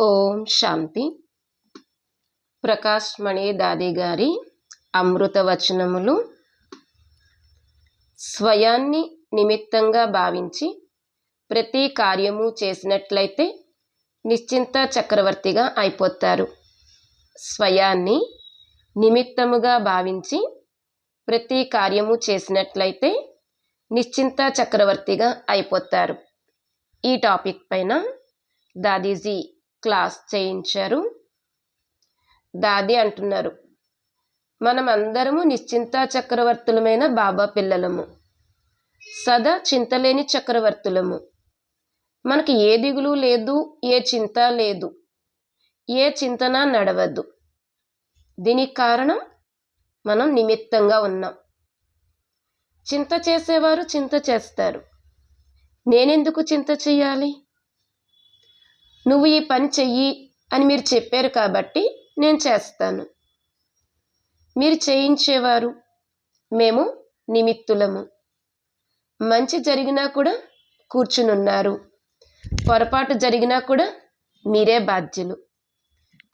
ఓం శాంతి. ప్రకాష్ మణి దాది గారి అమృత వచనములు స్వయాన్ని నిమిత్తంగా భావించి ప్రతి కార్యము చేసినట్లయితే నిశ్చింత చక్రవర్తిగా అయిపోతారు. స్వయాన్ని నిమిత్తముగా భావించి ప్రతి కార్యము చేసినట్లయితే నిశ్చింత చక్రవర్తిగా అయిపోతారు. ఈ టాపిక్ పైన దాదీజీ క్లాస్ చేయించారు. దాది అంటున్నారు మనం అందరము నిశ్చింత చక్రవర్తులమైన బాబా పిల్లలము. సదా చింతలేని చక్రవర్తులము. మనకి ఏ దిగులు లేదు ఏ చింత లేదు. ఏ చింతన నడవద్దు దీనికి కారణం మనం నిమిత్తంగా ఉన్నాం. చింత చేసేవారు చింత చేస్తారు. నేనెందుకు చింత చేయాలి? నువ్వు ఈ పని చెయ్యి అని మీరు చెప్పారు కాబట్టి నేను చేస్తాను. మీరు చేయించేవారు. మేము నిమిత్తులము. మంచి జరిగినా కూడా కూర్చునున్నారు. పొరపాటు జరిగినా కూడా మీరే బాధ్యులు.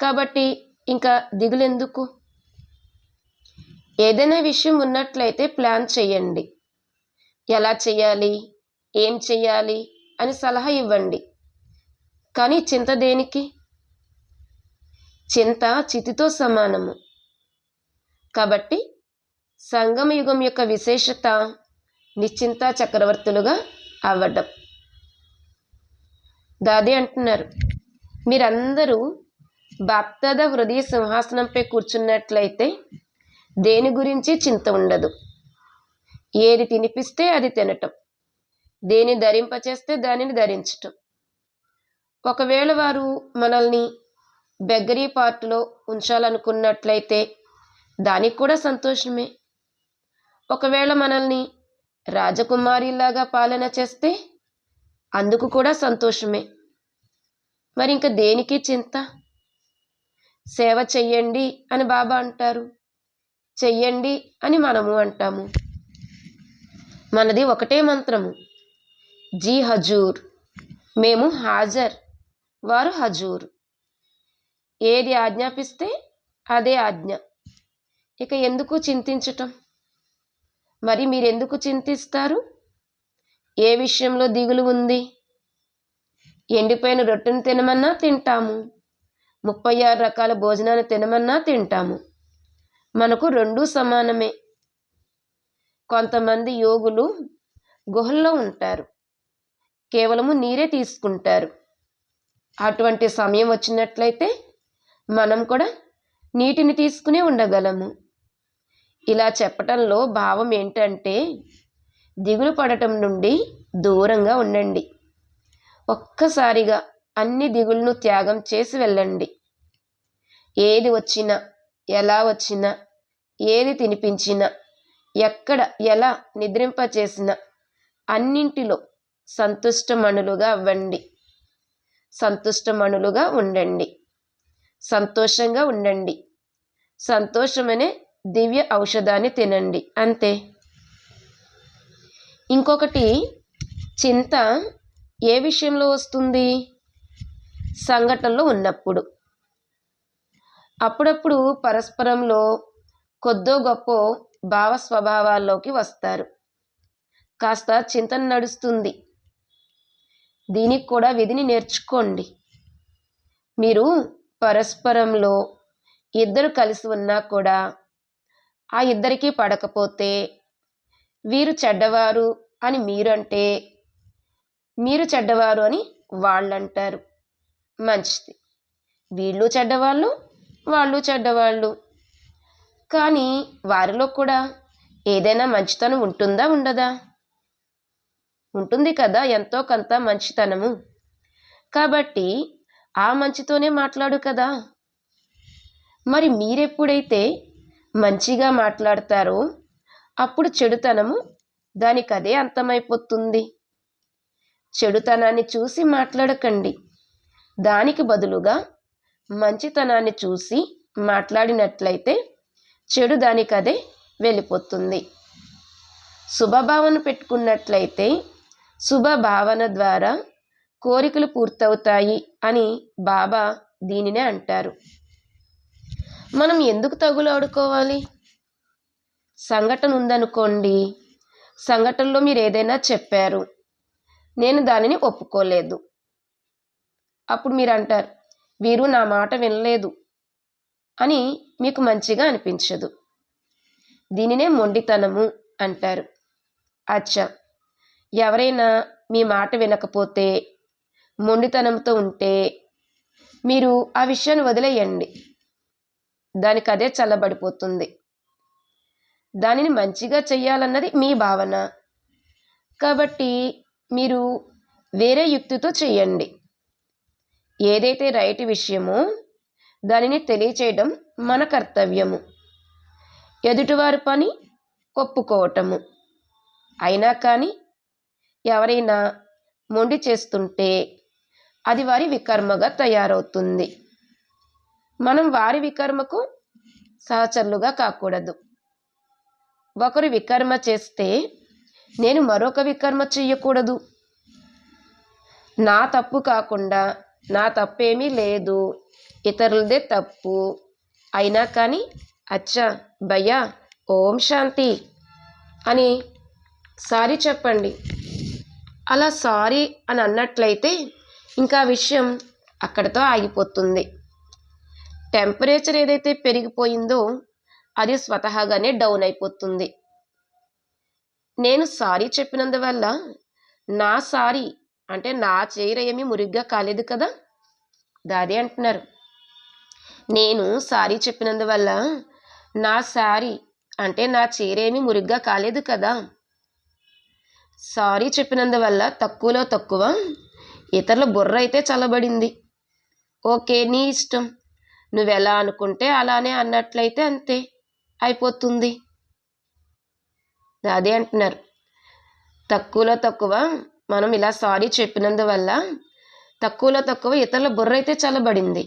కాబట్టి ఇంకా దిగులెందుకు? ఏదైనా విషయం ఉన్నట్లయితే ప్లాన్ చేయండి ఎలా చేయాలి ఏం చేయాలి అని సలహా ఇవ్వండి. కానీ చింత దేనికి? చింత చితితో సమానము. కాబట్టి సంగమ యుగం యొక్క విశేషత నిశ్చింత చక్రవర్తులుగా అవ్వడం. దాది అంటున్నారు మీరందరూ భక్తద హృదయ సింహాసనంపై కూర్చున్నట్లయితే దేని గురించి చింత ఉండదు. ఏది తినిపిస్తే అది తినటం. దేని ధరింపచేస్తే దానిని ధరించటం. ఒకవేళ వారు మనల్ని బెగ్గరీ పార్ట్లో ఉంచాలనుకున్నట్లయితే దానికి కూడా సంతోషమే. ఒకవేళ మనల్ని రాజకుమారిలాగా పాలన చేస్తే అందుకు కూడా సంతోషమే. మరి ఇంకా దేనికి చింత? సేవ చెయ్యండి అని బాబా అంటారు. చెయ్యండి అని మనము అంటాము. మనది ఒకటే మంత్రము. జీ హజూర్. మేము హాజర్. వారు హజూర్. ఏది ఆజ్ఞాపిస్తే అదే ఆజ్ఞ. ఇక ఎందుకు చింతించటం? మరి మీరెందుకు చింతిస్తారు? ఏ విషయంలో దిగులు ఉంది? ఎండిపోయిన రొట్టెను తినమన్నా తింటాము. ముప్పై ఆరు రకాల భోజనాలు తినమన్నా తింటాము. మనకు రెండూ సమానమే. కొంతమంది యోగులు గుహల్లో ఉంటారు. కేవలము నీరే తీసుకుంటారు. అటువంటి సమయం వచ్చినట్లయితే మనం కూడా నీటిని తీసుకునే ఉండగలము. ఇలా చెప్పటంలో భావం ఏంటంటే దిగులు పడటం నుండి దూరంగా ఉండండి. ఒక్కసారిగా అన్ని దిగులను త్యాగం చేసి వెళ్ళండి. ఏది వచ్చినా ఎలా వచ్చినా ఏది తినిపించినా ఎక్కడ ఎలా నిద్రింపచేసినా అన్నింటిలో సంతుష్టమణులుగా అవ్వండి. సంతుష్టమణులుగా ఉండండి. సంతోషంగా ఉండండి. సంతోషమనే దివ్య ఔషధాన్ని తినండి. అంతే. ఇంకొకటి చింత ఏ విషయంలో వస్తుంది? సంఘటనలో ఉన్నప్పుడు. అప్పుడప్పుడు పరస్పరంలో కొద్దో గొప్ప భావ స్వభావాల్లోకి వస్తారు. కాస్త చింతన నడుస్తుంది. దీనికి కూడా విధిని నేర్చుకోండి. మీరు పరస్పరంలో ఇద్దరు కలిసి ఉన్నా కూడా ఆ ఇద్దరికీ పడకపోతే వీరు చెడ్డవారు అని మీరంటే మీరు చెడ్డవారు అని వాళ్ళంటారు. మంచిది. వీళ్ళు చెడ్డవాళ్ళు వాళ్ళు చెడ్డవాళ్ళు. కానీ వారిలో కూడా ఏదైనా మంచితనం ఉంటుందా ఉండదా? ఉంటుంది కదా ఎంతో కొంత మంచితనము. కాబట్టి ఆ మంచితోనే మాట్లాడు కదా. మరి మీరెప్పుడైతే మంచిగా మాట్లాడతారో అప్పుడు చెడుతనము దానికి అదే అంతమైపోతుంది. చెడుతనాన్ని చూసి మాట్లాడకండి. దానికి బదులుగా మంచితనాన్ని చూసి మాట్లాడినట్లయితే చెడు దానికి అదే వెళ్ళిపోతుంది. శుభభావన పెట్టుకున్నట్లయితే శుభ భావన ద్వారా కోరికలు పూర్తవుతాయి అని బాబా దీనినే అంటారు. మనం ఎందుకు తగులాడుకోవాలి సంఘటన ఉందనుకోండి సంఘటనలో మీరు ఏదైనా చెప్పారు. నేను దానిని ఒప్పుకోలేదు. అప్పుడు మీరు అంటారు వీరు నా మాట వినలేదు అని మీకు మంచిగా అనిపించదు. దీనినే మొండితనము అంటారు. అచ్చా! ఎవరైనా మీ మాట వినకపోతే మొండితనంతో ఉంటే మీరు ఆ విషయాన్ని వదిలేయండి. దానికి అదే చల్లబడిపోతుంది. దానిని మంచిగా చెయ్యాలన్నది మీ భావన. కాబట్టి మీరు వేరే యుక్తితో చేయండి ఏదైతే రైట్ విషయమో దానిని తెలియచేయడం మన కర్తవ్యము. ఎదుటివారి పని ఒప్పుకోవటము. అయినా కానీ ఎవరైనా మొండి చేస్తుంటే అది వారి వికర్మగా తయారవుతుంది. మనం వారి వికర్మకు సహచరులుగా కాకూడదు. ఒకరు వికర్మ చేస్తే నేను మరొక వికర్మ చెయ్యకూడదు నా తప్పు కాకుండా నా తప్పేమీ లేదు. ఇతరులదే తప్పు. అయినా కానీ అచ్చా భయ్యా ఓం శాంతి అని సారీ చెప్పండి. అలా సారీ అని అన్నట్లయితే ఇంకా విషయం అక్కడితో ఆగిపోతుంది. టెంపరేచర్ ఏదైతే పెరిగిపోయిందో అది స్వతహాగానే డౌన్ అయిపోతుంది. నేను సారీ చెప్పినందువల్ల నా సారీ అంటే నా చీర ఏమీ మురిగ్గా కాలేదు కదా? దాదే అంటున్నారు. నేను సారీ చెప్పినందువల్ల నా సారీ అంటే నా చీర ఏమీ మురిగ్గా కాలేదు కదా? సారీ చెప్పినందువల్ల తక్కువలో తక్కువ. ఇతరుల బుర్ర అయితే చల్లబడింది. ఓకే నీ ఇష్టం. నువ్వు ఎలా అనుకుంటే అలానే అన్నట్లయితే అంతే. అయిపోతుంది. అదే అంటున్నారు. తక్కువలో తక్కువ. మనం ఇలా సారీ చెప్పినందువల్ల తక్కువలో తక్కువ ఇతరుల బుర్ర అయితే చల్లబడింది.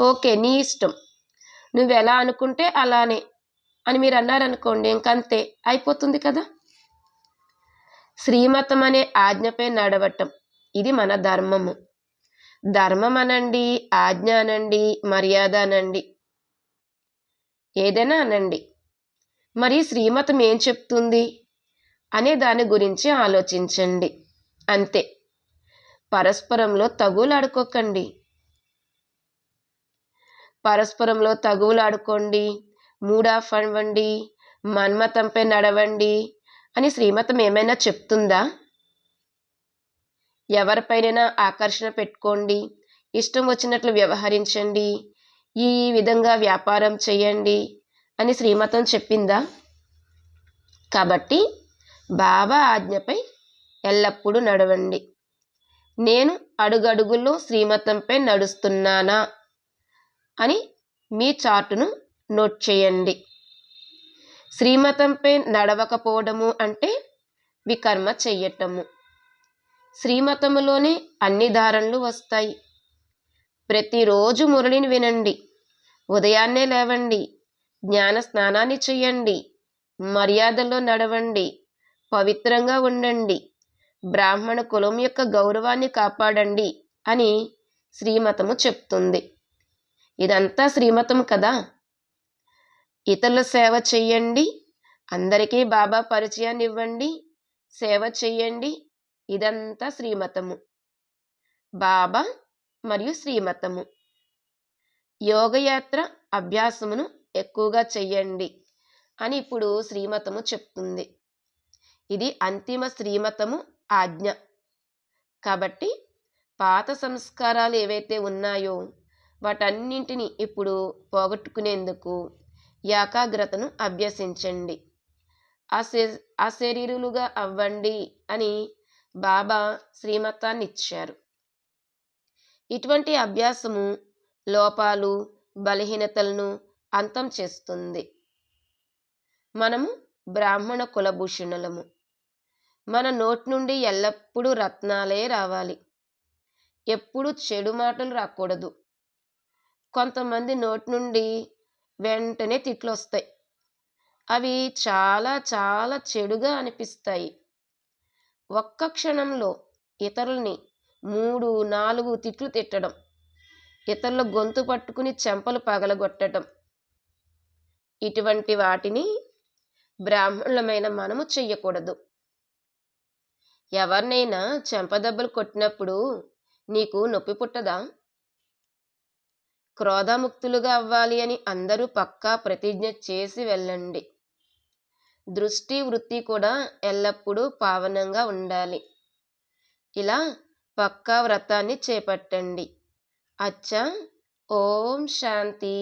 ఓకే నీ ఇష్టం. నువ్వు ఎలా అనుకుంటే అలానే అని మీరు అన్నారనుకోండి ఇంకంతే. అయిపోతుంది కదా? శ్రీమతం అనే ఆజ్ఞపై నడవటం. ఇది మన ధర్మము. ధర్మం అనండి ఆజ్ఞ అనండి మర్యాద అనండి ఏదైనా అనండి. మరి శ్రీమతం ఏం చెప్తుంది? అనే దాని గురించి ఆలోచించండి. అంతే. పరస్పరంలో తగులాడుకోకండి. పరస్పరంలో తగువులాడుకోండి మూడాఫ్ అవ్వండి మన్మతంపై నడవండి. అని శ్రీమతం ఏమైనా చెప్తుందా? ఎవరిపైనైనా ఆకర్షణ పెట్టుకోండి. ఇష్టం వచ్చినట్లు వ్యవహరించండి. ఈ విధంగా వ్యాపారం చేయండి అని శ్రీమతం చెప్పిందా? కాబట్టి బాబా ఆజ్ఞపై ఎల్లప్పుడూ నడవండి. నేను అడుగడుగుల్లో శ్రీమతంపై నడుస్తున్నానా అని మీ చార్టును నోట్ చేయండి. శ్రీమతంపై నడవకపోవడము అంటే వికర్మ చెయ్యటము. శ్రీమతములోనే అన్ని దారణలు వస్తాయి. ప్రతిరోజు మురళిని వినండి. ఉదయాన్నే లేవండి. జ్ఞాన స్నానాన్ని చేయండి మర్యాదల్లో నడవండి. పవిత్రంగా ఉండండి. బ్రాహ్మణ కులం యొక్క గౌరవాన్ని కాపాడండి అని శ్రీమతము చెప్తుంది. ఇదంతా శ్రీమతం కదా? ఇతరుల సేవ చెయ్యండి. అందరికీ బాబా పరిచయాన్ని ఇవ్వండి సేవ చెయ్యండి. ఇదంతా శ్రీమతము. బాబా మరియు శ్రీమతము. యోగయాత్ర అభ్యాసమును ఎక్కువగా చెయ్యండి అని ఇప్పుడు శ్రీమతము చెప్తుంది. ఇది అంతిమ శ్రీమతము ఆజ్ఞ. కాబట్టి పాత సంస్కారాలు ఏవైతే ఉన్నాయో వాటన్నింటినీ ఇప్పుడు పోగొట్టుకునేందుకు ఏకాగ్రతను అభ్యసించండి. అశరీరులుగా అవ్వండి అని బాబా శ్రీమతాన్ని ఇచ్చారు ఇటువంటి అభ్యాసము లోపాలు బలహీనతలను అంతం చేస్తుంది. మనము బ్రాహ్మణ కులభూషణులము. మన నోటి నుండి ఎల్లప్పుడూ రత్నాలే రావాలి. ఎప్పుడు చెడు మాటలు రాకూడదు. కొంతమంది నోటి నుండి వెంటనే తిట్లు వస్తాయి అవి చాలా చాలా చెడుగా అనిపిస్తాయి. ఒక్క క్షణంలో ఇతరుల్ని మూడు నాలుగు తిట్లు తిట్టడం ఇతరుల గొంతు పట్టుకుని చెంపలు పగలగొట్టడం ఇటువంటి వాటిని బ్రాహ్మణులమైన మనము చెయ్యకూడదు. ఎవరినైనా చెంపదెబ్బలు కొట్టినప్పుడు నీకు నొప్పి పుట్టదా? క్రోధముక్తులుగా అవ్వాలి అని అందరూ పక్కా ప్రతిజ్ఞ చేసి వెళ్ళండి. దృష్టి వృత్తి కూడా ఎల్లప్పుడూ పావనంగా ఉండాలి. ఇలా పక్కా వ్రతాన్ని చేపట్టండి. అచ్చా ఓం శాంతి.